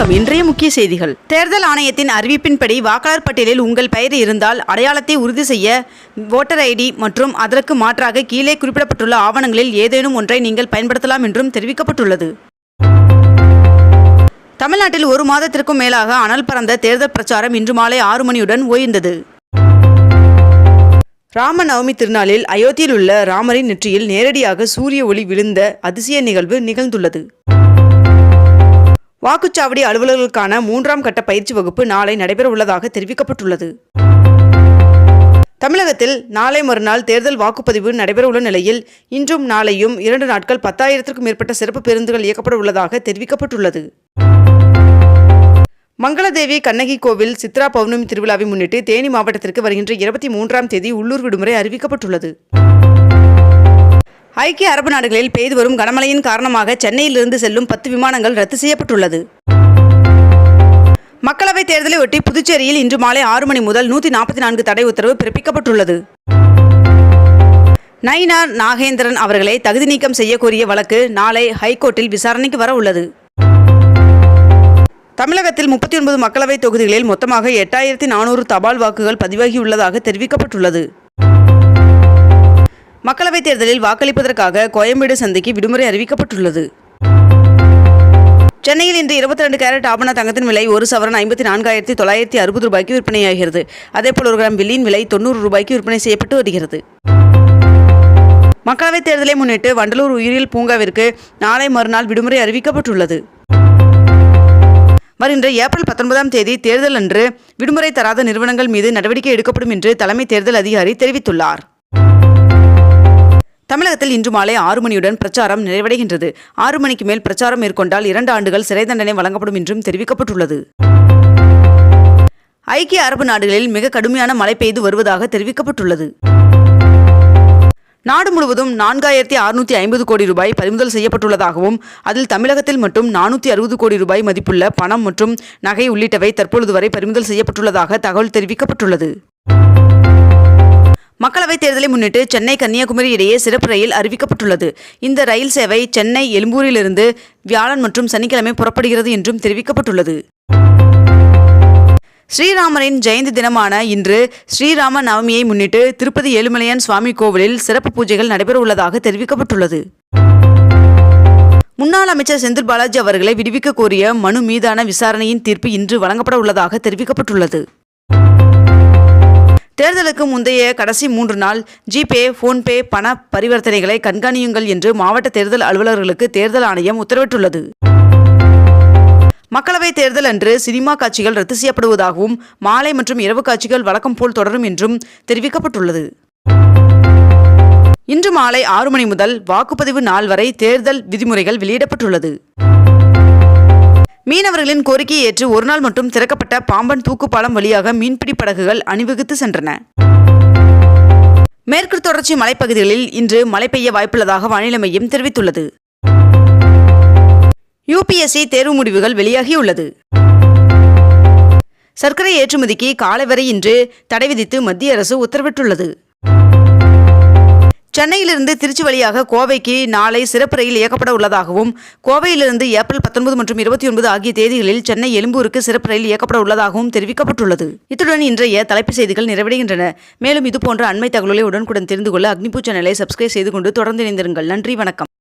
வணக்கம். இன்றைய முக்கிய செய்திகள். தேர்தல் ஆணையத்தின் அறிவிப்பின்படி வாக்காளர் பட்டியலில் உங்கள் பெயர் இருந்தால் அடையாளத்தை உறுதி செய்ய ஓட்டர் ஐடி மற்றும் அதற்கு மாற்றாக கீழே குறிப்பிடப்பட்டுள்ள ஆவணங்களில் ஏதேனும் ஒன்றை நீங்கள் பயன்படுத்தலாம் என்றும் தெரிவிக்கப்பட்டுள்ளது. தமிழ்நாட்டில் ஒரு மாதத்திற்கும் மேலாக அனல் பறந்த தேர்தல் பிரச்சாரம் இன்று மாலை ஆறு மணியுடன் ஓய்ந்தது. ராம நவமி திருநாளில் அயோத்தியில் உள்ள ராமரின் நெற்றியில் நேரடியாக சூரிய ஒளி விழுந்த அதிசய நிகழ்வு நிகழ்ந்துள்ளது. வாக்குச்சாவடி அலுவலர்களுக்கான மூன்றாம் கட்ட பயிற்சி வகுப்பு நாளை நடைபெறவுள்ளதாக தெரிவிக்கப்பட்டுள்ளது. தமிழகத்தில் நாளை மறுநாள் தேர்தல் வாக்குப்பதிவு நடைபெறவுள்ள நிலையில் இன்றும் நாளையும் இரண்டு நாட்கள் பத்தாயிரத்திற்கும் மேற்பட்ட சிறப்பு பேருந்துகள் இயக்கப்பட உள்ளதாக தெரிவிக்கப்பட்டுள்ளது. மங்களதேவி கண்ணகி கோவில் சித்ரா பௌர்ணமி திருவிழாவை முன்னிட்டு தேனி மாவட்டத்திற்கு வருகின்ற இருபத்தி மூன்றாம் தேதி உள்ளூர் விடுமுறை அறிவிக்கப்பட்டுள்ளது. ஐக்கிய அரபு நாடுகளில் பெய்து வரும் கனமழையின் காரணமாக சென்னையிலிருந்து செல்லும் பத்து விமானங்கள் ரத்து செய்யப்பட்டுள்ளது. மக்களவைத் தேர்தலை ஒட்டி புதுச்சேரியில் இன்று மாலை ஆறு மணி முதல் நூற்றி நாற்பத்தி நான்கு தடை உத்தரவு பிறப்பிக்கப்பட்டுள்ளது. நயினார் நாகேந்திரன் அவர்களை தகுதி நீக்கம் செய்யக்கோரிய வழக்கு நாளை ஹைகோர்ட்டில் விசாரணைக்கு வர உள்ளது. தமிழகத்தில் முப்பத்தி ஒன்பது மக்களவைத் தொகுதிகளில் மொத்தமாக எட்டாயிரத்தி நானூறு தபால் வாக்குகள் பதிவாகியுள்ளதாக தெரிவிக்கப்பட்டுள்ளது. மக்களவைத் தேர்தலில் வாக்களிப்பதற்காக கோயம்பேடு சந்தைக்கு விடுமுறை அறிவிக்கப்பட்டுள்ளது. சென்னையில் இன்று இருபத்தி ரெண்டு கேரட் ஆபண தங்கத்தின் விலை ஒரு சவரன் ஐம்பத்தி நான்காயிரத்தி தொள்ளாயிரத்தி அறுபது ரூபாய்க்கு விற்பனையாகிறது. அதேபோல் ஒரு கிராம் வெள்ளியின் விலை தொண்ணூறு ரூபாய்க்கு விற்பனை செய்யப்பட்டு வருகிறது. மக்களவைத் தேர்தலை முன்னிட்டு வண்டலூர் உயிரியல் பூங்காவிற்கு நாளை மறுநாள் விடுமுறை அறிவிக்கப்பட்டுள்ளது. வருகின்ற ஏப்ரல் பத்தொன்பதாம் தேதி தேர்தல் அன்று விடுமுறை தராத நிறுவனங்கள் மீது நடவடிக்கை எடுக்கப்படும் என்று தலைமை தேர்தல் அதிகாரி தெரிவித்துள்ளார். தமிழகத்தில் இன்று மாலை ஆறு மணியுடன் பிரச்சாரம் நிறைவடைகின்றது. ஆறு மணிக்கு மேல் பிரச்சாரம் மேற்கொண்டால் இரண்டு ஆண்டுகள் சிறை தண்டனை வழங்கப்படும் என்றும் தெரிவிக்கப்பட்டுள்ளது. ஐக்கிய அரபு நாடுகளில் மிக கடுமையான மழை பெய்து வருவதாக தெரிவிக்கப்பட்டுள்ளது. நாடு முழுவதும் நான்காயிரத்தி அறுநூற்றி ஐம்பது கோடி ரூபாய் பறிமுதல் செய்யப்பட்டுள்ளதாகவும் அதில் தமிழகத்தில் மட்டும் நானூற்றி அறுபது கோடி ரூபாய் மதிப்புள்ள பணம் மற்றும் நகை உள்ளிட்டவை தற்பொழுது வரை பறிமுதல் செய்யப்பட்டுள்ளதாக தகவல் தெரிவிக்கப்பட்டுள்ளது. மக்களவைத் தேர்தலை முன்னிட்டு சென்னை கன்னியாகுமரி இடையே சிறப்பு ரயில் அறிவிக்கப்பட்டுள்ளது. இந்த ரயில் சேவை சென்னை எழும்பூரிலிருந்து வியாழன் மற்றும் சனிக்கிழமை புறப்படுகிறது என்றும் தெரிவிக்கப்பட்டுள்ளது. ஸ்ரீராமரின் ஜெயந்தி தினமான இன்று ஸ்ரீராம நவமியை முன்னிட்டு திருப்பதி ஏழுமலையான் சுவாமி கோவிலில் சிறப்பு பூஜைகள் நடைபெற உள்ளதாக தெரிவிக்கப்பட்டுள்ளது. முன்னாள் அமைச்சர் செந்தில் பாலாஜி அவர்களை விடுவிக்க கோரிய மனு மீதான விசாரணையின் தீர்ப்பு இன்று வழங்கப்பட உள்ளதாக தெரிவிக்கப்பட்டுள்ளது. தேர்தலுக்கு முந்தைய கடைசி மூன்று நாள் ஜிபே போன்பே பண பரிவர்த்தனைகளை கண்காணியுங்கள் என்று மாவட்ட தேர்தல் அலுவலர்களுக்கு தேர்தல் ஆணையம் உத்தரவிட்டுள்ளது. மக்களவைத் தேர்தல் அன்று சினிமா காட்சிகள் ரத்து செய்யப்படுவதாகவும் மாலை மற்றும் இரவு காட்சிகள் வழக்கம் போல் தொடரும் என்றும் தெரிவிக்கப்பட்டுள்ளது. இன்று மாலை ஆறு மணி முதல் வாக்குப்பதிவு நாள் வரை தேர்தல் விதிமுறைகள் வெளியிடப்பட்டுள்ளது. மீனவர்களின் கோரிக்கையை ஏற்று ஒருநாள் மட்டும் திறக்கப்பட்ட பாம்பன் தூக்குப்பாலம் வழியாக மீன்பிடி படகுகள் அணிவகுத்து சென்றன. மேற்கு தொடர்ச்சி மலைப்பகுதிகளில் இன்று மழை பெய்ய வாய்ப்புள்ளதாக வானிலை மையம் தெரிவித்துள்ளது. யுபிஎஸ்சி தேர்வு முடிவுகள் வெளியாகியுள்ளது. சர்க்கரை ஏற்றுமதிக்கு காலை வரை இன்று தடை விதித்து மத்திய அரசு உத்தரவிட்டுள்ளது. சென்னையிலிருந்து திருச்சி வழியாக கோவைக்கு நாளை சிறப்பு ரயில் இயக்கப்பட உள்ளதாகவும் கோவையிலிருந்து ஏப்ரல் பத்தொன்பது மற்றும் இருபத்தி ஒன்பது ஆகிய தேதிகளில் சென்னை எழும்பூருக்கு சிறப்பு ரயில் இயக்கப்பட உள்ளதாகவும் தெரிவிக்கப்பட்டுள்ளது. இத்துடன் இன்றைய தலைப்புச் செய்திகள் நிறைவடைகின்றன. மேலும் இதுபோன்ற அண்மை தகவல்களை உடனுக்குடன் தெரிந்து கொள்ள அக்னிபூ சேனலை சப்ஸ்கிரைப் செய்து கொண்டு தொடர்ந்து இணைந்திருங்கள். நன்றி வணக்கம்.